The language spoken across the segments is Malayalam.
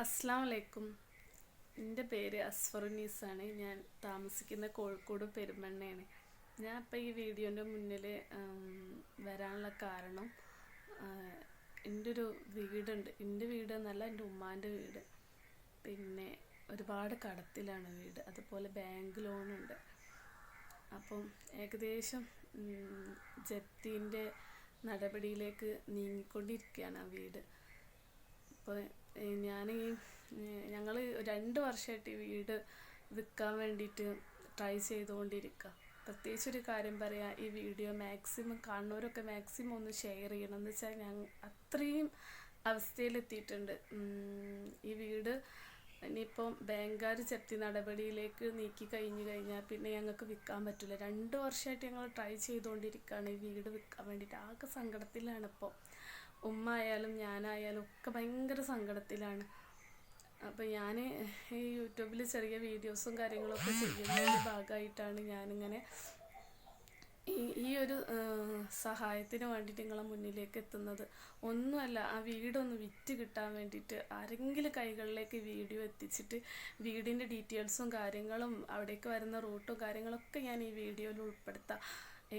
അസ്സാം വലൈക്കും എന്റെ പേര് അസ്ഫറുനീസാണ്. ഞാൻ താമസിക്കുന്ന കോഴിക്കോട് പെരുമണ്ണയാണ്. ഞാൻ ഇപ്പോൾ ഈ വീഡിയോന്റെ മുന്നിൽ വരാനുള്ള കാരണം എന്റെ ഒരു വീടുണ്ട്. എന്റെ വീട് എന്നല്ല എന്റെ ഉമ്മാന്റെ വീട്. പിന്നെ ഒരുപാട് കടത്തിലാണ് വീട്. അതുപോലെ ബാങ്ക് ലോണുണ്ട്. അപ്പം ഏകദേശം ജപ്തിന്റെ നടപടിയിലേക്ക് നീങ്ങിക്കൊണ്ടിരിക്കുകയാണ് ആ വീട്. അപ്പോൾ ഞാൻ ഞങ്ങൾ രണ്ട് വർഷമായിട്ട് ഈ വീട് വിൽക്കാൻ വേണ്ടിയിട്ട് ട്രൈ ചെയ്തുകൊണ്ടിരിക്കുക പ്രത്യേകിച്ച് ഒരു കാര്യം പറയാം ഈ വീഡിയോ മാക്സിമം കാണുന്നവരൊക്കെ മാക്സിമം ഒന്ന് ഷെയർ ചെയ്യണം. എന്ന് വെച്ചാൽ ഞാൻ അത്രയും അവസ്ഥയിലെത്തിയിട്ടുണ്ട്. ഈ വീട് ഇനിയിപ്പം ബാങ്കുകാർ ചെത്തി നടപടിയിലേക്ക് നീക്കി കഴിഞ്ഞു കഴിഞ്ഞാൽ പിന്നെ ഞങ്ങൾക്ക് വിൽക്കാൻ പറ്റില്ല. രണ്ട് വർഷമായിട്ട് ഞങ്ങൾ ട്രൈ ചെയ്തുകൊണ്ടിരിക്കുകയാണ്. ഈ വീട് വിൽക്കാൻ വേണ്ടിയിട്ട്. ആകെ സങ്കടത്തിലാണ് ഇപ്പോൾ ഉമ്മ ആയാലും ഞാനായാലും ഒക്കെ ഭയങ്കര സങ്കടത്തിലാണ്. അപ്പോൾ ഞാൻ ഈ യൂട്യൂബിൽ ചെറിയ വീഡിയോസും കാര്യങ്ങളൊക്കെ ചെയ്യുന്നതിന്റെ ഭാഗമായിട്ടാണ് ഞാനിങ്ങനെ ഈ ഒരു സഹായത്തിന് വേണ്ടിയിട്ട് നിങ്ങളെ മുന്നിലേക്ക് എത്തുന്നത്. ഒന്നുമല്ല ആ വീടൊന്ന് വിറ്റ് കിട്ടാൻ വേണ്ടിയിട്ട് ആരെങ്കിലും കൈകളിലേക്ക് വീഡിയോ എത്തിച്ചിട്ട് വീടിന്റെ ഡീറ്റെയിൽസും കാര്യങ്ങളും അവിടേക്ക് വരുന്ന റൂട്ടും കാര്യങ്ങളൊക്കെ ഞാൻ ഈ വീഡിയോയിൽ ഉൾപ്പെടുത്താം.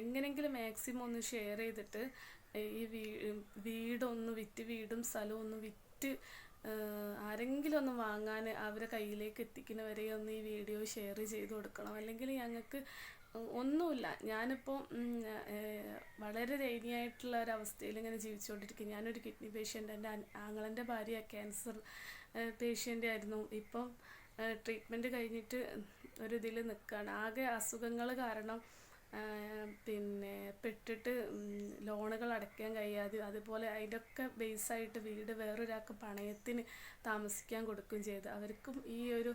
എങ്ങനെങ്കിലും മാക്സിമം ഒന്ന് ഷെയർ ചെയ്തിട്ട് ഈ വീ വീടൊന്ന് വിറ്റ് വീടും സ്ഥലവും ഒന്ന് വിറ്റ് ആരെങ്കിലും ഒന്ന് വാങ്ങാൻ അവരെ കയ്യിലേക്ക് എത്തിക്കുന്നവരെ ഒന്ന് ഈ വീഡിയോ ഷെയർ ചെയ്ത് കൊടുക്കണം. അല്ലെങ്കിൽ ഞങ്ങൾക്ക് ഒന്നുമില്ല. ഞാനിപ്പോൾ വളരെ ദയനീയമായിട്ടുള്ള ഒരവസ്ഥയിൽ ഇങ്ങനെ ജീവിച്ചുകൊണ്ടിരിക്കും ഞാനൊരു കിഡ്നി പേഷ്യന്റ് എന്റെ ആങ്ങളന്റെ ഭാര്യ ക്യാൻസർ പേഷ്യന്റ് ആയിരുന്നു. ഇപ്പം ട്രീറ്റ്മെന്റ് കഴിഞ്ഞിട്ട് ഒരു ഇതിൽ നിൽക്കുകയാണ് ആകെ അസുഖങ്ങൾ കാരണം പിന്നെ പെട്ടിട്ട് ലോണുകൾ അടയ്ക്കാൻ കഴിയാതെ അതുപോലെ അതിന്റെയൊക്കെ ബേസായിട്ട് വീട് വേറൊരാൾക്ക് പണയത്തിന് താമസിക്കാൻ കൊടുക്കുകയും ചെയ്ത്. അവർക്കും ഈ ഒരു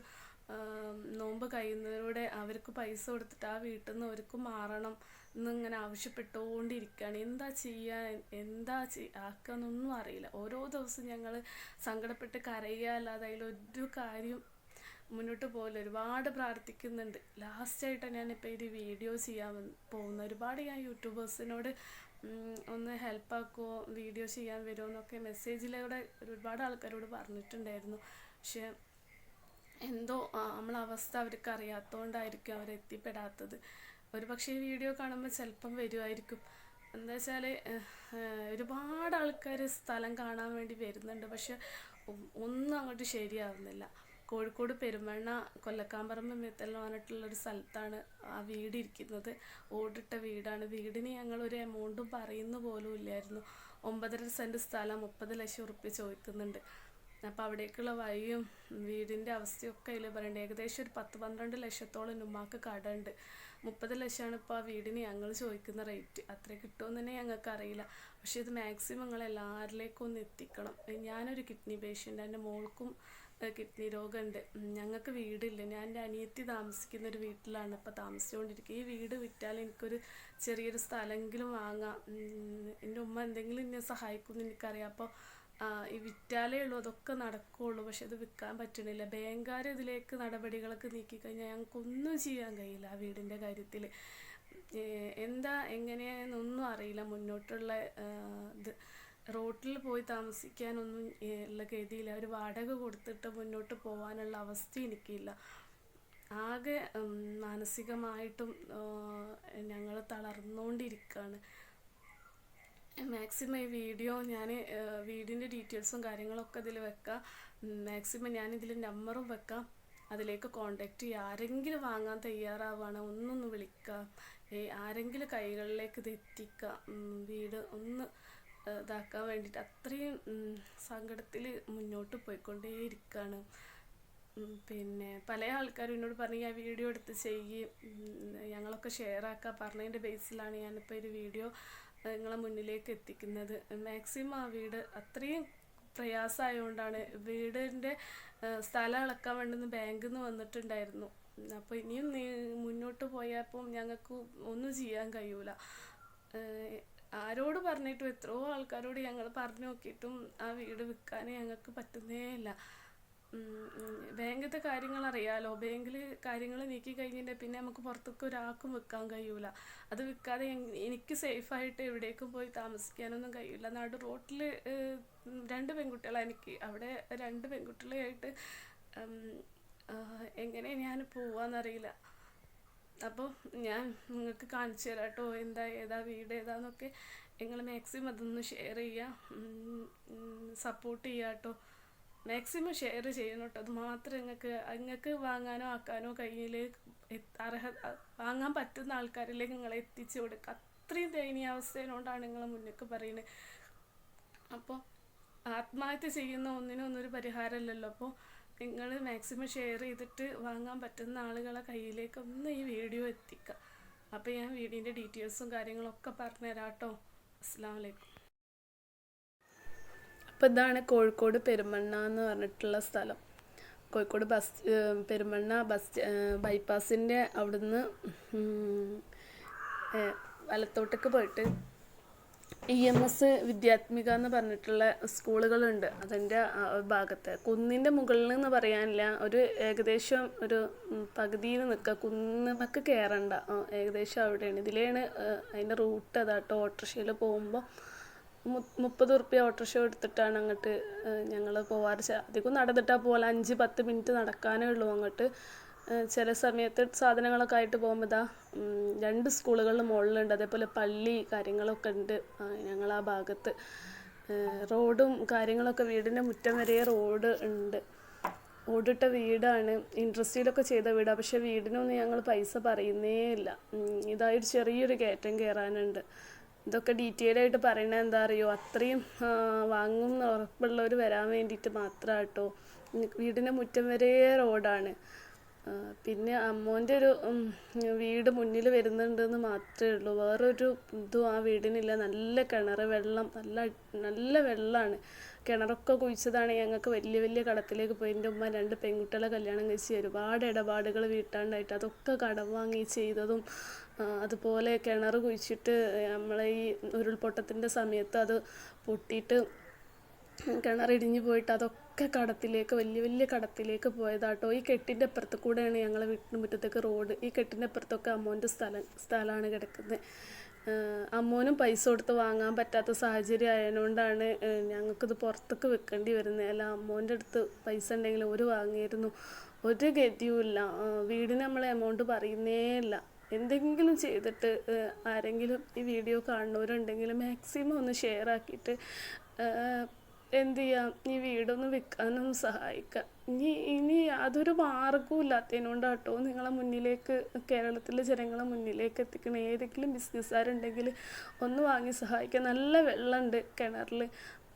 നോമ്പ് കഴിയുന്നതിലൂടെ അവർക്ക് പൈസ കൊടുത്തിട്ട് ആ വീട്ടിൽ നിന്ന് അവർക്ക് മാറണം എന്നിങ്ങനെ ആവശ്യപ്പെട്ടുകൊണ്ടിരിക്കുകയാണ്. എന്താ ചെയ്യാൻ എന്താ ആക്കാന്നൊന്നും അറിയില്ല. ഓരോ ദിവസം ഞങ്ങൾ സങ്കടപ്പെട്ട് കരയുക അല്ലാതെ അതിലൊരു കാര്യം മുന്നോട്ട് പോകില്ല. ഒരുപാട് പ്രാർത്ഥിക്കുന്നുണ്ട്. ലാസ്റ്റായിട്ട് ഞാനിപ്പോൾ ഇത് വീഡിയോ ചെയ്യാൻ പോകുന്നത്. ഒരുപാട് ഞാൻ യൂട്യൂബേഴ്സിനോട് ഒന്ന് ഹെൽപ്പാക്കുമോ വീഡിയോ ചെയ്യാൻ വരുമോ എന്നൊക്കെ മെസ്സേജിലൂടെ ഒരുപാട് ആൾക്കാരോട് പറഞ്ഞിട്ടുണ്ടായിരുന്നു. പക്ഷെ എന്തോ നമ്മളെ അവസ്ഥ അവർക്ക് അറിയാത്തതുകൊണ്ടായിരിക്കും അവർ എത്തിപ്പെടാത്തത്. ഒരു പക്ഷേ ഈ വീഡിയോ കാണുമ്പോൾ ചിലപ്പം വരുമായിരിക്കും എന്താ വെച്ചാൽ ഒരുപാട് ആൾക്കാർ സ്ഥലം കാണാൻ വേണ്ടി വരുന്നുണ്ട്. പക്ഷെ ഒന്നും അങ്ങോട്ട് ശരിയാവുന്നില്ല. കോഴിക്കോട് പെരുമണ്ണ കൊല്ലക്കാമ്പറമ്പ് മെത്തൽ പറഞ്ഞിട്ടുള്ളൊരു സ്ഥലത്താണ് ആ വീട് ഇരിക്കുന്നത്. ഓടിട്ട വീടാണ്. വീടിന് ഞങ്ങൾ ഒരു എമൗണ്ടും പറയുന്ന പോലും ഇല്ലായിരുന്നു. ഒമ്പതര സെന്റ് സ്ഥലം മുപ്പത് ലക്ഷം ഉറുപ്പ്യ ചോദിക്കുന്നുണ്ട്. അപ്പോൾ അവിടേക്കുള്ള വഴിയും വീടിന്റെ അവസ്ഥയൊക്കെ അതിൽ പറയണ്ടേ. ഏകദേശം ഒരു പത്ത് പന്ത്രണ്ട് ലക്ഷത്തോളം ഉമ്മാക്ക് കടമുണ്ട് മുപ്പത് ലക്ഷമാണ് ഇപ്പോൾ ആ വീടിന് ഞങ്ങൾ ചോദിക്കുന്ന റേറ്റ്. അത്ര കിട്ടുമെന്ന് തന്നെ ഞങ്ങൾക്ക് അറിയില്ല. പക്ഷേ ഇത് മാക്സിമം നിങ്ങൾ എല്ലാവരിലേക്കും ഒന്ന് എത്തിക്കണം. ഞാനൊരു കിഡ്നി പേഷ്യന്റ് എന്റെ മോൾക്കും കിഡ്നി രോഗമുണ്ട് ഞങ്ങൾക്ക് വീടില്ല. ഞാൻ എന്റെ അനിയത്തി താമസിക്കുന്ന ഒരു വീട്ടിലാണ് ഇപ്പോൾ താമസിച്ചുകൊണ്ടിരിക്കുക ഈ വീട് വിറ്റാൽ എനിക്കൊരു ചെറിയൊരു സ്ഥലമെങ്കിലും വാങ്ങാം. എന്റെ ഉമ്മ എന്തെങ്കിലും എന്നെ സഹായിക്കുമെന്ന് എനിക്കറിയാം. അപ്പോൾ ഈ വിറ്റാലേ ഉള്ളൂ അതൊക്കെ നടക്കുകയുള്ളൂ പക്ഷെ അത് വിൽക്കാൻ പറ്റണില്ല ബാങ്കുകാർ ഇതിലേക്ക് നടപടികളൊക്കെ നീക്കിക്കഴിഞ്ഞാൽ ഞങ്ങൾക്കൊന്നും ചെയ്യാൻ കഴിയില്ല ആ വീടിന്റെ കാര്യത്തിൽ. എന്താ എങ്ങനെയാണെന്നൊന്നും അറിയില്ല. മുന്നോട്ടുള്ള ഇത് റോട്ടിൽ പോയി താമസിക്കാനൊന്നും ഉള്ള ഗതിയില്ല. ഒരു വാടക കൊടുത്തിട്ട് മുന്നോട്ട് പോകാനുള്ള അവസ്ഥ എനിക്കില്ല. ആകെ മാനസികമായിട്ടും ഞങ്ങൾ തളർന്നുകൊണ്ടിരിക്കുകയാണ്. മാക്സിമം ഈ വീഡിയോ ഞാൻ വീടിന്റെ ഡീറ്റെയിൽസും കാര്യങ്ങളൊക്കെ ഇതിൽ വെക്കാം. മാക്സിമം ഞാൻ ഇതിൽ നമ്പറും വെക്കാം. അതിലേക്ക് കോണ്ടാക്ട് ചെയ്യുക ആരെങ്കിലും വാങ്ങാൻ തയ്യാറാവുകയാണ് ഒന്നൊന്ന് വിളിക്കുക ആരെങ്കിലും കൈകളിലേക്ക് ഇത് എത്തിക്കുക വീട് ഒന്ന് ഇതാക്കാൻ വേണ്ടിയിട്ട് അത്രയും സങ്കടത്തിൽ മുന്നോട്ട് പോയിക്കൊണ്ടേയിരിക്കുകയാണ് പിന്നെ പല ആൾക്കാരും എന്നോട് പറഞ്ഞു ഞാൻ വീഡിയോ എടുത്ത് ചെയ്യും. ഞങ്ങളൊക്കെ ഷെയർ ആക്കുക പറഞ്ഞതിന്റെ ബേസിലാണ് ഞാനിപ്പോൾ ഒരു വീഡിയോ നിങ്ങളെ മുന്നിലേക്ക് എത്തിക്കുന്നത്. മാക്സിമം ആ വീട് അത്രയും പ്രയാസമായതുകൊണ്ടാണ് വീടിന്റെ സ്ഥലം അളക്കാൻ വേണ്ടുന്ന ബാങ്കിൽ നിന്ന് വന്നിട്ടുണ്ടായിരുന്നു. അപ്പോൾ ഇനിയും മുന്നോട്ട് പോയപ്പോൾ ഞങ്ങൾക്ക് ഒന്നും ചെയ്യാൻ കഴിയൂല. ആരോട് പറഞ്ഞിട്ടും എത്രയോ ആൾക്കാരോട് ഞങ്ങൾ പറഞ്ഞു നോക്കിയിട്ടും ആ വീട് വിൽക്കാൻ ഞങ്ങൾക്ക് പറ്റുന്നേ ഇല്ല. ബാങ്കിലത്തെ കാര്യങ്ങൾ അറിയാലോ ബാങ്കിൽ കാര്യങ്ങൾ നീക്കി കഴിഞ്ഞിട്ട് പിന്നെ നമുക്ക് പുറത്തേക്ക് ഒരാൾക്കും വെക്കാൻ കഴിയൂല. അത് വിൽക്കാതെ എനിക്ക് സേഫ് ആയിട്ട് എവിടേക്കും പോയി താമസിക്കാനൊന്നും കഴിയില്ല നാട് റോട്ടിൽ രണ്ട് പെൺകുട്ടികളാണ് എനിക്ക്. അവിടെ രണ്ട് ആ, എങ്ങനെ ഞാൻ പോവാന്നറിയില്ല. അപ്പോൾ ഞാൻ നിങ്ങൾക്ക് കാണിച്ചു തരാം കേട്ടോ എന്താ ഏതാ വീട് ഏതാന്നൊക്കെ. നിങ്ങൾ മാക്സിമം അതൊന്ന് ഷെയർ ചെയ്യുക സപ്പോർട്ട് ചെയ്യുക കേട്ടോ മാക്സിമം ഷെയർ ചെയ്യണം കേട്ടോ അത് മാത്രം നിങ്ങൾക്ക് നിങ്ങൾക്ക് വാങ്ങാനോ ആക്കാനോ കയ്യിൽ അർഹ വാങ്ങാൻ പറ്റുന്ന ആൾക്കാരിലേക്ക് നിങ്ങൾ എത്തിച്ചു കൊടുക്കുക അത്രയും ദയനീയാവസ്ഥയിലോണ്ടാണ് നിങ്ങൾ മുന്നേക്ക് പറയുന്നത് അപ്പോൾ ആത്മഹത്യ ചെയ്യുന്ന ഒന്നിനും ഒന്നൊരു പരിഹാരമല്ലല്ലോ അപ്പോൾ നിങ്ങൾ മാക്സിമം ഷെയർ ചെയ്തിട്ട് വാങ്ങാൻ പറ്റുന്ന ആളുകളെ കയ്യിലേക്ക് ഒന്ന് ഈ വീഡിയോ എത്തിക്കുക അപ്പോൾ ഞാൻ വീഡിയോന്റെ ഡീറ്റെയിൽസും കാര്യങ്ങളൊക്കെ പറഞ്ഞുതരാം കേട്ടോ അസ്സാം വലൈക്കും അപ്പോൾ ഇതാണ് കോഴിക്കോട് പെരുമണ്ണ എന്ന് പറഞ്ഞിട്ടുള്ള സ്ഥലം. കോഴിക്കോട് ബസ് പെരുമണ്ണ ബസ് ബൈപ്പാസിന്റെ അവിടുന്ന് വലത്തോട്ടേക്ക് പോയിട്ട് ഇ എം എസ് വിദ്യാത്മിക എന്ന് പറഞ്ഞിട്ടുള്ള സ്കൂളുകളുണ്ട്. അതിന്റെ ഭാഗത്ത്. കുന്നിന്റെ മുകളിൽ എന്ന് പറയാനില്ല. ഒരു ഏകദേശം ഒരു പകുതിയിൽ നിൽക്കുക. കുന്നമൊക്കെ കയറണ്ട ഏകദേശം അവിടെയാണ്. ഇതിലെയാണ് അതിന്റെ റൂട്ട് അതാട്ടോ ഓട്ടോറിക്ഷയിൽ പോകുമ്പോൾ മുപ്പത് ഉറുപ്പ്യ ഓട്ടോറിക്ഷ എടുത്തിട്ടാണ് അങ്ങോട്ട് ഞങ്ങൾ പോവാറ്. അധികം നടന്നിട്ടാണ് പോലെ അഞ്ച് പത്ത് മിനിറ്റ് നടക്കാനേ ഉള്ളൂ അങ്ങോട്ട്. ചില സമയത്ത് സാധനങ്ങളൊക്കെ ആയിട്ട് പോകുമ്പോൾ ഇതാ രണ്ട് സ്കൂളുകളിൽ മുകളിലുണ്ട് അതേപോലെ പള്ളി കാര്യങ്ങളൊക്കെ ഉണ്ട് ഞങ്ങൾ ആ ഭാഗത്ത്. റോഡും കാര്യങ്ങളൊക്കെ വീടിന്റെ മുറ്റം വരെ റോഡ് ഉണ്ട്. ഓടിട്ട വീടാണ്. ഇൻട്രസ്റ്റിലൊക്കെ ചെയ്ത വീടാണ് പക്ഷേ വീടിനൊന്നും ഞങ്ങൾ പൈസ പറയുന്നേ ഇല്ല. ഇതായൊരു ചെറിയൊരു കയറ്റം കയറാനുണ്ട് ഇതൊക്കെ ഡീറ്റെയിൽ ആയിട്ട് പറയണത് എന്താ അറിയോ? അത്രയും വാങ്ങും എന്ന് ഉറപ്പുള്ളവർ വരാൻ വേണ്ടിയിട്ട് മാത്രമാണ് കേട്ടോ വീടിന്റെ മുറ്റം വരെ റോഡാണ്. പിന്നെ അമ്മോന്റെ ഒരു വീട് മുന്നിൽ വരുന്നുണ്ടെന്ന് മാത്രമേ ഉള്ളൂ. വേറൊരു ഇതും ആ വീടിനില്ല. നല്ല കിണർ വെള്ളം നല്ല നല്ല വെള്ളമാണ് കിണറൊക്കെ കുഴിച്ചതാണ് ഞങ്ങൾക്ക് വലിയ വലിയ കടത്തിലേക്ക് പോയി. എന്റെ ഉമ്മ രണ്ട് പെൺകുട്ടികളെ കല്യാണം കഴിച്ച് ഒരുപാട് ഇടപാടുകൾ വീട്ടാണ്ടായിട്ട് അതൊക്കെ കടം വാങ്ങി ചെയ്തതും അതുപോലെ കിണർ കുഴിച്ചിട്ട് നമ്മളെ ഈ ഉരുൾപൊട്ടത്തിന്റെ സമയത്ത് അത് പൊട്ടിയിട്ട് കിണറിടിഞ്ഞു പോയിട്ട് അതൊക്കെ കടത്തിലേക്ക് വലിയ വലിയ കടത്തിലേക്ക് പോയതാട്ടോ. ഈ കെട്ടിന്റെ അപ്പുറത്ത് കൂടെയാണ് ഞങ്ങളെ വീട്ടിന് മുറ്റത്തേക്ക് റോഡ്. ഈ കെട്ടിന്റെ അപ്പുറത്തൊക്കെ അമ്മോന്റെ സ്ഥലം സ്ഥലമാണ് കിടക്കുന്നത്. അമ്മോനും പൈസ കൊടുത്ത് വാങ്ങാൻ പറ്റാത്ത സാഹചര്യം ആയതുകൊണ്ടാണ് ഞങ്ങൾക്കിത് പുറത്തേക്ക് വെക്കേണ്ടി വരുന്നത്. അല്ല അമ്മോന്റെ അടുത്ത് പൈസ ഉണ്ടെങ്കിൽ ഒരു വാങ്ങിയിരുന്നു. ഒരു ഗതിയുമില്ല. വീടിന് നമ്മൾ എമൗണ്ട് പറയുന്നേ ഇല്ല. എന്തെങ്കിലും ചെയ്തിട്ട് ആരെങ്കിലും ഈ വീഡിയോ കാണുന്നവരുണ്ടെങ്കിൽ മാക്സിമം ഒന്ന് ഷെയർ ആക്കിയിട്ട് എന്തു ചെയ്യാം ഈ വീടൊന്ന് വിൽക്കാനും സഹായിക്കാം. ഇനി ഇനി യാതൊരു മാർഗവും ഇല്ലാത്തതിനോണ്ട് കേട്ടോ നിങ്ങളെ മുന്നിലേക്ക് കേരളത്തിലെ ജനങ്ങളെ മുന്നിലേക്ക് എത്തിക്കണം. ഏതെങ്കിലും ബിസിനസ്സുകാരുണ്ടെങ്കിൽ ഒന്ന് വാങ്ങി സഹായിക്കാം. നല്ല വെള്ളമുണ്ട് കിണറിൽ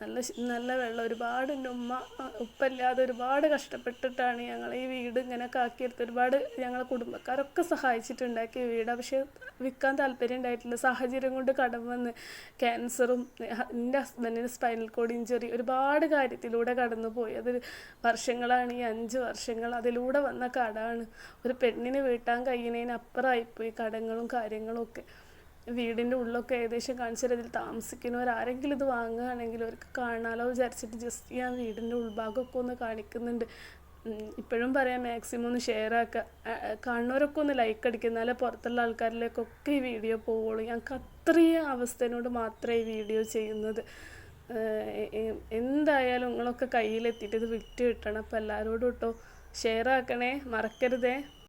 നല്ല നല്ല വെള്ളം. ഒരുപാട് എന്റെ ഉമ്മ ഉപ്പല്ലാതെ ഒരുപാട് കഷ്ടപ്പെട്ടിട്ടാണ് ഞങ്ങൾ ഈ വീട് ഇങ്ങനെ കാക്കിയെടുത്ത് ഒരുപാട് ഞങ്ങളെ കുടുംബക്കാരൊക്കെ സഹായിച്ചിട്ടുണ്ടാക്കിയ വീടാണ് പക്ഷേ വിൽക്കാൻ താല്പര്യം ഉണ്ടായിട്ടില്ല. സാഹചര്യം കൊണ്ട് കടം വന്ന് ക്യാൻസറും എന്റെ ഹസ്ബൻഡിന് സ്പൈനൽ കോഡ് ഇഞ്ചറി ഒരുപാട് കാര്യത്തിലൂടെ കടന്നു പോയി. അത് വർഷങ്ങളാണ് ഈ അഞ്ച് വർഷങ്ങൾ അതിലൂടെ വന്ന കടമാണ്. ഒരു പെണ്ണിന് വീട്ടാൻ കഴിയുന്നതിനപ്പുറമായിപ്പോയി കടങ്ങളും കാര്യങ്ങളും ഒക്കെ. വീടിന്റെ ഉള്ളൊക്കെ ഏകദേശം കാണിച്ചാൽ അതിൽ താമസിക്കുന്നവർ ആരെങ്കിലും ഇത് വാങ്ങുകയാണെങ്കിൽ അവർക്ക് കാണാലോ വിചാരിച്ചിട്ട് ജസ്റ്റ് ഞാൻ വീടിന്റെ ഉൾഭാഗമൊക്കെ ഒന്ന് കാണിക്കുന്നുണ്ട്. ഇപ്പോഴും പറയാം മാക്സിമം ഒന്ന് ഷെയർ ആക്കുക കാണുന്നവരൊക്കെ ഒന്ന് ലൈക്ക് അടിക്കുക എന്നാലേ പുറത്തുള്ള ആൾക്കാരിലേക്കൊക്കെ ഈ വീഡിയോ പോവുള്ളൂ. ഞങ്ങൾക്ക് അത്രയും അവസ്ഥയോട് മാത്രമേ ഈ വീഡിയോ ചെയ്യുന്നത്. എന്തായാലും നിങ്ങളൊക്കെ കയ്യിലെത്തിയിട്ട് ഇത് വിറ്റ് കിട്ടണം അപ്പോൾ എല്ലാവരോടും കേട്ടോ ഷെയർ ആക്കണേ. മറക്കരുതേ.